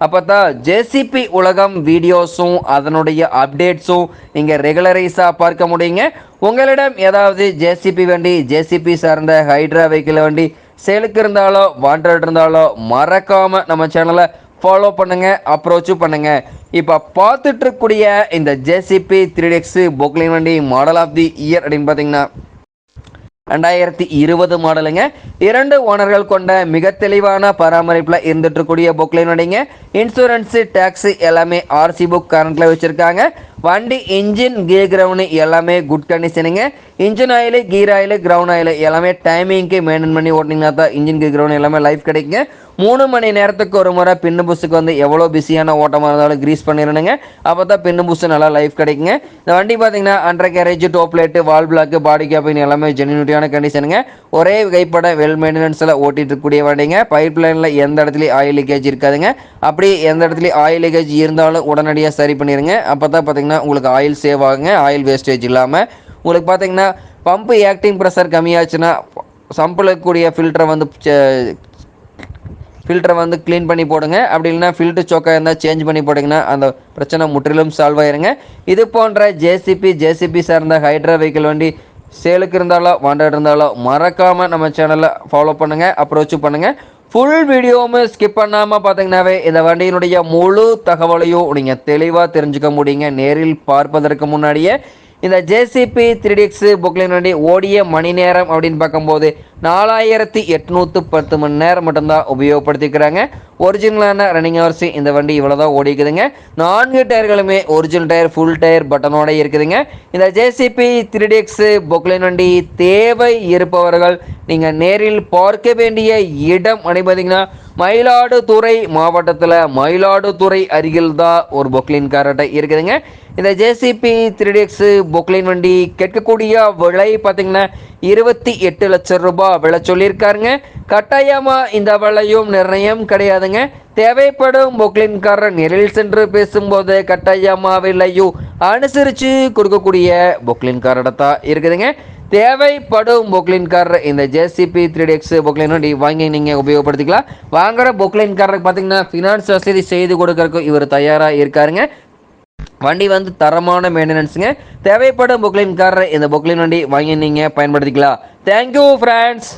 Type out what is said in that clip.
அப்போ தான் ஜேசிபி உலகம் வீடியோஸும் அதனுடைய அப்டேட்ஸும் நீங்கள் ரெகுலரைஸாக பார்க்க முடியுங்க. உங்களிடம் ஏதாவது ஜேசிபி வண்டி ஜேசிபி சார்ந்த ஹைட்ரா வெஹிக்கிள் வண்டி சேலுக்கு இருந்தாலோ வாண்டட் இருந்தாலோ மறக்காமல் நம்ம சேனலை ஃபாலோ பண்ணுங்கள் அப்ரோச்சும் பண்ணுங்கள் இப்போ பார்த்துட்ருக்கக்கூடிய இந்த JCB three D X Poclain வண்டி மாடல் ஆஃப் தி இயர் அப்படின்னு பார்த்தீங்கன்னா ரெண்டாயிரத்தி இருபது மாடலுங்க. இரண்டு ஓனர்கள் கொண்ட மிக தெளிவான பராமரிப்பில் இருந்துட்டு இருக்கக்கூடிய இன்சூரன்ஸு டேக்ஸு எல்லாமே ஆர்சி புக் கரண்ட்டில் வச்சுருக்காங்க. வண்டி இன்ஜின் கீர் கிரவுண்டு எல்லாமே good கண்டிஷனுங்க engine oil gear oil crown oil எல்லாமே டைமிங்க்கு மெயின்டைன் பண்ணி ஓட்டினீங்கன்னா தான் இன்ஜின் கீர் கிரவுண்ட் எல்லாமே லைஃப் கிடைக்குங்க. மூணு மணி நேரத்துக்கு ஒரு முறை பின்னு புஸ்ஸுக்கு வந்து எவ்வளோ பிஸியான ஓட்டமாக இருந்தாலும் க்ரீஸ் பண்ணிடணுங்க. அப்போ தான் பின்னு புஸ்ஸு நல்லா லைஃப் கிடைக்குங்க. இந்த வண்டி பார்த்தீங்கன்னா அண்டர் கேரேஜ் டோப் லைட்டு வால் பிளாக்கு பாடி கேப்பின் எல்லாமே ஜெனியூட்டியான கண்டிஷனுங்க ஒரே கைப்பட வெல் மெயின்டெனன்ஸில் ஓட்டிட்டு இருக்கக்கூடிய வண்டிங்க. பைப் லைனில் எந்த இடத்துலையும் ஆயில் லீக்கேஜ் இருக்காதுங்க. அப்படி எந்த இடத்துலையும் ஆயில் லீக்கேஜ் இருந்தாலும் உடனடியாக சரி பண்ணிடுங்க. அப்போ தான் பார்த்தீங்கன்னா உங்களுக்கு ஆயில் சேவ் ஆகுங்க. ஆயில் வேஸ்டேஜ் இல்லாமல் உங்களுக்கு பார்த்தீங்கன்னா பம்பு ஆக்டிங் ப்ரெஷர் கம்மியாச்சுன்னா சம்பில் கூடிய ஃபில்டரை வந்து ஃபில்டரை வந்து க்ளீன் பண்ணி போடுங்க. அப்படி இல்லைனா ஃபில்டர் சோக்காக இருந்தால் சேஞ்ச் பண்ணி போட்டிங்கன்னா அந்த பிரச்சனை முற்றிலும் சால்வ் ஆயிருங்க. இது போன்ற ஜேசிபி ஜேசிபி சார்ந்த ஹைட்ரா வெஹிக்கிள் வண்டி சேலுக்கு இருந்தாலோ வாண்டட் இருந்தாலோ மறக்காமல் நம்ம சேனலை ஃபாலோ பண்ணுங்கள் அப்ரோச் பண்ணுங்கள் ஃபுல் வீடியோவும் ஸ்கிப் பண்ணாமல் பார்த்தீங்கன்னாவே இந்த வண்டியினுடைய முழு தகவலையும் நீங்கள் தெளிவாக தெரிஞ்சுக்க முடியுங்க. நேரில் பார்ப்பதற்கு முன்னாடியே இந்த ஜேசிபி த்ரீ டிஎக்ஸ் புக்லின் வண்டி ஓடிய மணி நேரம் அப்படின்னு பார்க்கும்போது நாலாயிரத்தி எட்நூற்று பத்து மணி நேரம் மட்டும்தான் உபயோகப்படுத்திக்கிறாங்க. ஒரிஜினலான ரன்னிங் ஹவர்ஸ் இந்த வண்டி இவ்வளோ தான் ஓடிக்குதுங்க. நான்கு டயர்களுமே ஒரிஜினல் டயர் ஃபுல் டயர் பட்டனோட இருக்குதுங்க. இந்த ஜேசிபி த்ரீ டிஎக்ஸ் வண்டி தேவை இருப்பவர்கள் நீங்கள் நேரில் பார்க்க வேண்டிய இடம் அப்படி பார்த்தீங்கன்னா மயிலாடுதுறை மாவட்டத்தில் மயிலாடுதுறை அருகில் தான் ஒரு பொக்லின் காரட்டை இருக்குதுங்க. இந்த ஜேசிபி த்ரீ டிஎக்ஸ் பொக்லின் வண்டி கேட்கக்கூடிய விலை பார்த்தீங்கன்னா இருபத்தி எட்டு லட்சம் ரூபாய் விலை சொல்லியிருக்காருங்க. கட்டாயமாக இந்த விலையும் நிர்ணயம் கிடையாதுங்க. தேவைப்படும் பொக்லின்காரர் நேரில் சென்று பேசும்போது கட்டாயமா விலையும் அனுசரித்து கொடுக்கக்கூடிய பொக்லின்காரட தான் இருக்குதுங்க. தேவைப்படும் பொக்லின்காரர் இந்த ஜேசிபி த்ரீ எக்ஸ் பொக்லின் வண்டி வாங்கி நீங்கள் உபயோகப்படுத்திக்கலாம். வாங்குற பொக்லின்காரருக்கு பார்த்தீங்கன்னா ஃபினான்ஸ் வசதி செய்து கொடுக்கறதுக்கு இவர் தயாராக இருக்காருங்க. வண்டி வந்து தரமான மெயின்டெனன்ஸுங்க தேவைப்படும் பொக்லின்காரர் இந்த பொக்லின் வண்டி வாங்கி நீங்கள் பயன்படுத்திக்கலாம். Thank you friends